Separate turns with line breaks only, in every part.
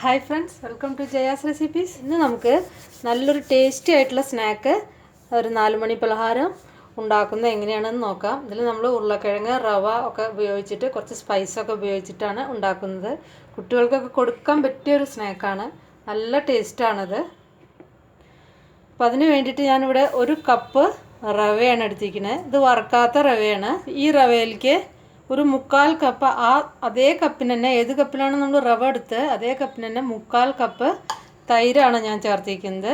Hi friends welcome to Jaya's recipes ഇന്ന് നമുക്ക് നല്ലൊരു ടേസ്റ്റി ആയിട്ടുള്ള സ്നാക്ക് ഒരു നാലുമണി പലഹാരം ഉണ്ടാക്കുന്നത് എങ്ങനെയാണെന്ന് നോക്കാം. ഇതിൽ നമ്മൾ ഉരുളക്കിഴങ്ങ് റവ ഒക്കെ ഉപയോഗിച്ചിട്ട് കുറച്ച് സ്പൈസൊക്കെ ഉപയോഗിച്ചിട്ടാണ് ഉണ്ടാക്കുന്നത്. കുട്ടികൾക്കൊക്കെ കൊടുക്കാൻ പറ്റിയ ഒരു സ്നാക്കാണ് നല്ല ടേസ്റ്റാണത് അപ്പം അതിന് വേണ്ടിയിട്ട് ഞാനിവിടെ ഒരു കപ്പ് റവയാണ് എടുത്തിരിക്കുന്നത്. ഇത് വറുക്കാത്ത റവയാണ്. ഈ റവയിലേക്ക് ഒരു മുക്കാൽ കപ്പ് ആ അതേ കപ്പിന് തന്നെ ഏത് കപ്പിലാണ് നമ്മൾ റവ എടുത്ത് അതേ കപ്പിന് തന്നെ മുക്കാൽ കപ്പ് തൈരാണ് ഞാൻ ചേർത്തിരിക്കുന്നത്.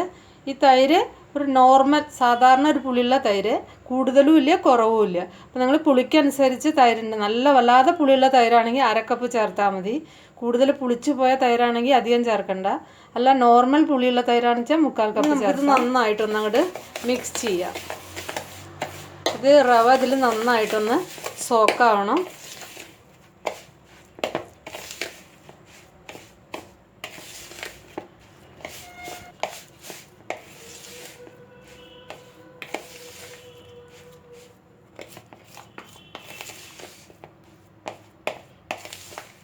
ഈ തൈര് ഒരു നോർമൽ സാധാരണ ഒരു പുളിയുള്ള തൈര് കൂടുതലും ഇല്ല കുറവും ഇല്ല. അപ്പോൾ നിങ്ങൾ പുളിക്കനുസരിച്ച് തൈരുണ്ട്. നല്ല വല്ലാതെ പുളിയുള്ള തൈരാണെങ്കിൽ അരക്കപ്പ് കപ്പ് ചേർത്താൽ മതി. കൂടുതൽ പുളിച്ചു പോയ തൈരാണെങ്കിൽ അധികം ചേർക്കണ്ട. അല്ല നോർമൽ പുളിയുള്ള തൈരാണെന്ന് വെച്ചാൽ മുക്കാൽ കപ്പ് ചേർത്ത്. നന്നായിട്ടൊന്ന് അങ്ങോട്ട് മിക്സ് ചെയ്യാം. ഇത് റവ ഇതിൽ നന്നായിട്ടൊന്ന് സോക്കാവണം.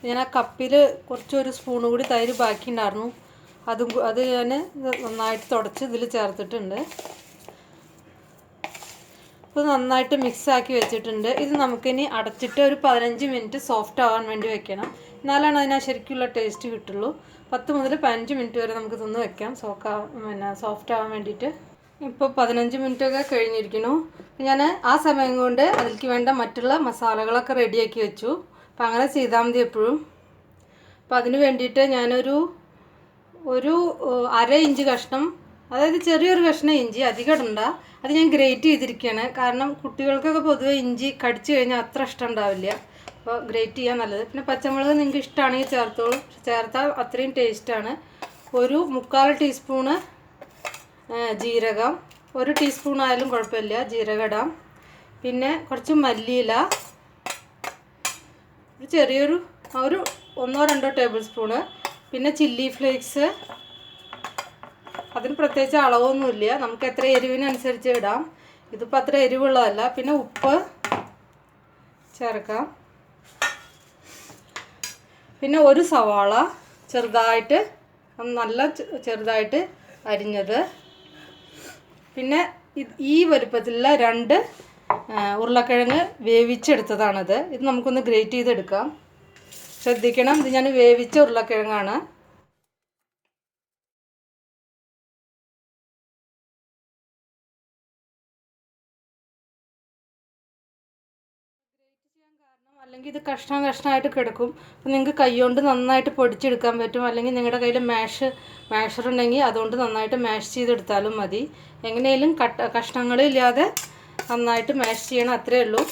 ഞാൻ ആ കപ്പിൽ കുറച്ചൊരു സ്പൂൺ കൂടി തൈര് ബാക്കി ഉണ്ടായിരുന്നു അതും അത് ഞാൻ നന്നായിട്ട് തുടച്ച് ഇതിൽ ചേർത്തിട്ടുണ്ട്. അപ്പോൾ നന്നായിട്ട് മിക്സ് ആക്കി വെച്ചിട്ടുണ്ട്. ഇത് നമുക്കിനി അടച്ചിട്ട് ഒരു പതിനഞ്ച് മിനിറ്റ് സോഫ്റ്റ് ആവാൻ വേണ്ടി വെക്കണം. എന്നാലാണ് അതിന് ശരിക്കുള്ള ടേസ്റ്റ് കിട്ടുള്ളൂ. പത്ത് മുതൽ പതിനഞ്ച് മിനിറ്റ് വരെ നമുക്ക് തിന്ന് വെക്കാം. സോക്കാ പിന്നെ സോഫ്റ്റ് ആവാൻ വേണ്ടിയിട്ട്. ഇപ്പോൾ പതിനഞ്ച് മിനിറ്റൊക്കെ കഴിഞ്ഞിരിക്കുന്നു. ഞാൻ ആ സമയം കൊണ്ട് അതിലേക്ക് വേണ്ട മറ്റുള്ള മസാലകളൊക്കെ റെഡിയാക്കി വെച്ചു. അപ്പം അങ്ങനെ ചെയ്താൽ മതി എപ്പോഴും. അപ്പം അതിന് വേണ്ടിയിട്ട് ഞാനൊരു ഒരു അര ഇഞ്ച് കഷ്ണം അതായത് ചെറിയൊരു കഷ്ണം ഇഞ്ചി അധികം ഇടണ്ട. അത് ഞാൻ ഗ്രേറ്റ് ചെയ്തിരിക്കുകയാണ് കാരണം കുട്ടികൾക്കൊക്കെ പൊതുവെ ഇഞ്ചി കടിച്ചു കഴിഞ്ഞാൽ അത്ര ഇഷ്ടം ഉണ്ടാവില്ല. അപ്പോൾ ഗ്രേറ്റ് ചെയ്യാൻ നല്ലത്. പിന്നെ പച്ചമുളക് നിങ്ങൾക്ക് ഇഷ്ടമാണെങ്കിൽ ചേർത്തോളൂ. ചേർത്താൽ അത്രയും ടേസ്റ്റാണ് ഒരു മുക്കാൽ ടീസ്പൂണ് ജീരകം. ഒരു ടീസ്പൂൺ ആയാലും കുഴപ്പമില്ല. ജീരകം ഇടാം. പിന്നെ കുറച്ച് മല്ലിയില. ചെറിയൊരു ഒരു ഒന്നോ രണ്ടോ ടേബിൾ സ്പൂണ് പിന്നെ ചില്ലി ഫ്ലേക്സ് അതിന് പ്രത്യേകിച്ച് അളവൊന്നുമില്ല. നമുക്ക് എത്ര എരിവിനനുസരിച്ച് ഇടാം. ഇതിപ്പോൾ അത്ര എരിവുള്ളതല്ല. പിന്നെ ഉപ്പ് ചേർക്കാം. പിന്നെ ഒരു സവാള ചെറുതായിട്ട് നല്ല ചെറുതായിട്ട് അരിഞ്ഞത്. പിന്നെ ഈ വലുപ്പത്തിലുള്ള രണ്ട് ഉരുളക്കിഴങ്ങ് വേവിച്ചെടുത്തതാണത്. ഇത് നമുക്കൊന്ന് ഗ്രേറ്റ് ചെയ്തെടുക്കാം. ശ്രദ്ധിക്കണം. ഇത് ഞാൻ വേവിച്ച ഉരുളക്കിഴങ്ങാണ്. അല്ലെങ്കിൽ ഇത് കഷ്ണം കഷ്ണമായിട്ട് കിടക്കും. അപ്പം നിങ്ങൾക്ക് കൈകൊണ്ട് നന്നായിട്ട് പൊടിച്ചെടുക്കാൻ പറ്റും. അല്ലെങ്കിൽ നിങ്ങളുടെ കയ്യിൽ മാഷ് മാഷർ ഉണ്ടെങ്കിൽ അതുകൊണ്ട് നന്നായിട്ട് മാഷ് ചെയ്തെടുത്താലും മതി. എങ്ങനെയും കട്ട കഷ്ണങ്ങളില്ലാതെ നന്നായിട്ട് മാഷ് ചെയ്യണം അത്രേ ഉള്ളൂ.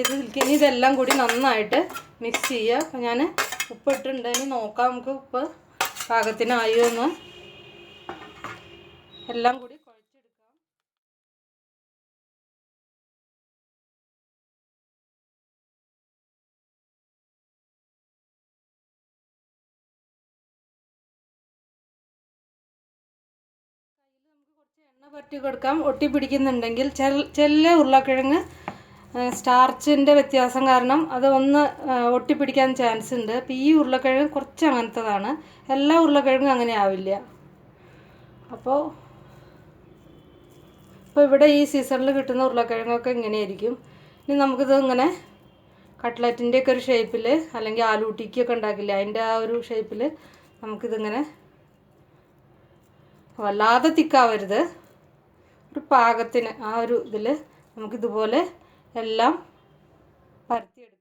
ഇത് ഇനി ഇതെല്ലാം കൂടി നന്നായിട്ട് മിക്സ് ചെയ്യുക. അപ്പം ഞാൻ ഉപ്പ് ഇട്ടിട്ടുണ്ടെങ്കിൽ നോക്കാം നമുക്ക് ഉപ്പ് പാകത്തിനായോ എന്ന്. എല്ലാം കൂടി എണ്ണ പറ്റി കൊടുക്കാം. ഒട്ടി പിടിക്കുന്നുണ്ടെങ്കിൽ ചെല്ല ഉരുളക്കിഴങ്ങ് സ്റ്റാർച്ചിന്റെ വ്യത്യാസം കാരണം അത് ഒന്ന് ഒട്ടിപ്പിടിക്കാൻ ചാൻസ് ഉണ്ട്. അപ്പോൾ ഈ ഉരുളക്കിഴങ്ങ് കുറച്ച് അങ്ങനത്തതാണ്. എല്ലാ ഉരുളക്കിഴങ്ങും അങ്ങനെ ആവില്ല. അപ്പോൾ ഇപ്പോൾ ഇവിടെ ഈ സീസണിൽ കിട്ടുന്ന ഉരുളക്കിഴങ്ങൊക്കെ ഇങ്ങനെയായിരിക്കും. ഇനി നമുക്കിത് ഇങ്ങനെ കട്ട്ലറ്റിന്റെ ഒക്കെ ഒരു ഷേപ്പിൽ അല്ലെങ്കിൽ ആലൂട്ടിക്കൊക്കെ ഉണ്ടാക്കില്ല അതിന്റെ ആ ഒരു ഷേപ്പിൽ നമുക്കിതിങ്ങനെ വല്ലാതെ തിക്കാവരുത്. ഒരു പാകത്തിന് ആ ഒരു ഇതിൽ നമുക്കിതുപോലെ എല്ലാം പരത്തിയെടുക്കാം.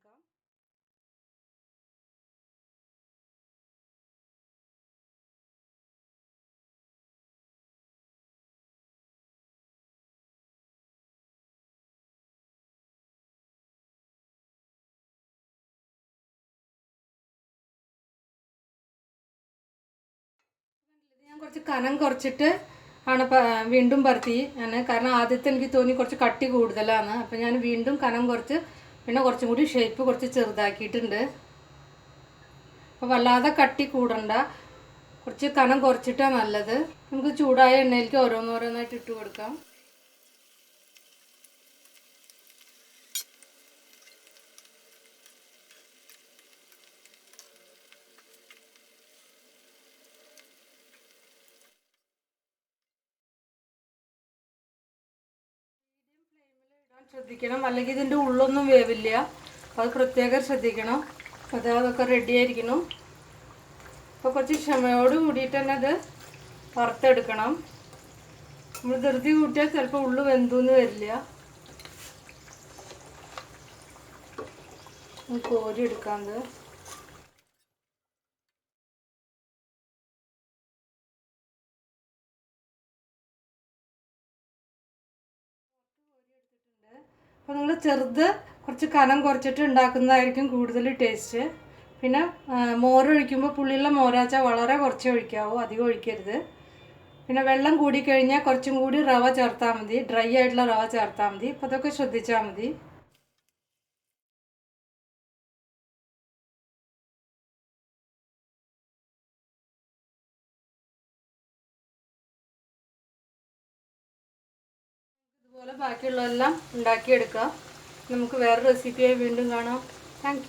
കുറച്ച് കനം കുറച്ചിട്ട് ആണ് വീണ്ടും പരത്തി. ഞാൻ കാരണം ആദ്യത്തെ എനിക്ക് തോന്നി കുറച്ച് കട്ടി കൂടുതലാണ് അപ്പം ഞാൻ വീണ്ടും കനം കുറച്ച് പിന്നെ കുറച്ചും കൂടി ഷേപ്പ് കുറച്ച് ചെറുതാക്കിയിട്ടുണ്ട്. അപ്പോൾ വല്ലാതെ കട്ടി കൂടണ്ട. കുറച്ച് കനം കുറച്ചിട്ടാണ് നല്ലത്. നമുക്ക് ചൂടായ എണ്ണയിലേക്ക് ഓരോന്നോരോന്നായിട്ട് ഇട്ട് കൊടുക്കാം. ശ്രദ്ധിക്കണം. അല്ലെങ്കിൽ ഇതിന്റെ ഉള്ളൊന്നും വേവില്ല. അത് പ്രത്യേകം ശ്രദ്ധിക്കണം. അത് അതൊക്കെ റെഡി ആയിരിക്കണം. അപ്പോൾ കുറച്ച് ക്ഷമയോട് കൂടിയിട്ട് തന്നെ അത് വറുത്തെടുക്കണം. നമ്മൾ ധൃതി കൂട്ടിയാൽ ചിലപ്പോൾ ഉള്ളു വെന്തുന്ന് വരില്ല. കോരി എടുക്കാത് അപ്പോൾ നിങ്ങൾ ചെറുത് കുറച്ച് കനം കുറച്ചിട്ട് ഉണ്ടാക്കുന്നതായിരിക്കും കൂടുതൽ ടേസ്റ്റ്. പിന്നെ മോരൊഴിക്കുമ്പോൾ പുള്ളിയുള്ള മോരാച്ച വളരെ കുറച്ച് ഒഴിക്കാവൂ അധികം ഒഴിക്കരുത്. പിന്നെ വെള്ളം കൂടിക്കഴിഞ്ഞാൽ കുറച്ചും കൂടി റവ ചേർത്താൽ മതി ഡ്രൈ ആയിട്ടുള്ള റവ ചേർത്താൽ മതി അപ്പോൾ അതൊക്കെ ശ്രദ്ധിച്ചാൽ മതി. ഇതുപോലെ ബാക്കിയുള്ളതെല്ലാം ഉണ്ടാക്കിയെടുക്കുക നമുക്ക് വേറെ റെസിപ്പിയായി വീണ്ടും കാണാം. താങ്ക്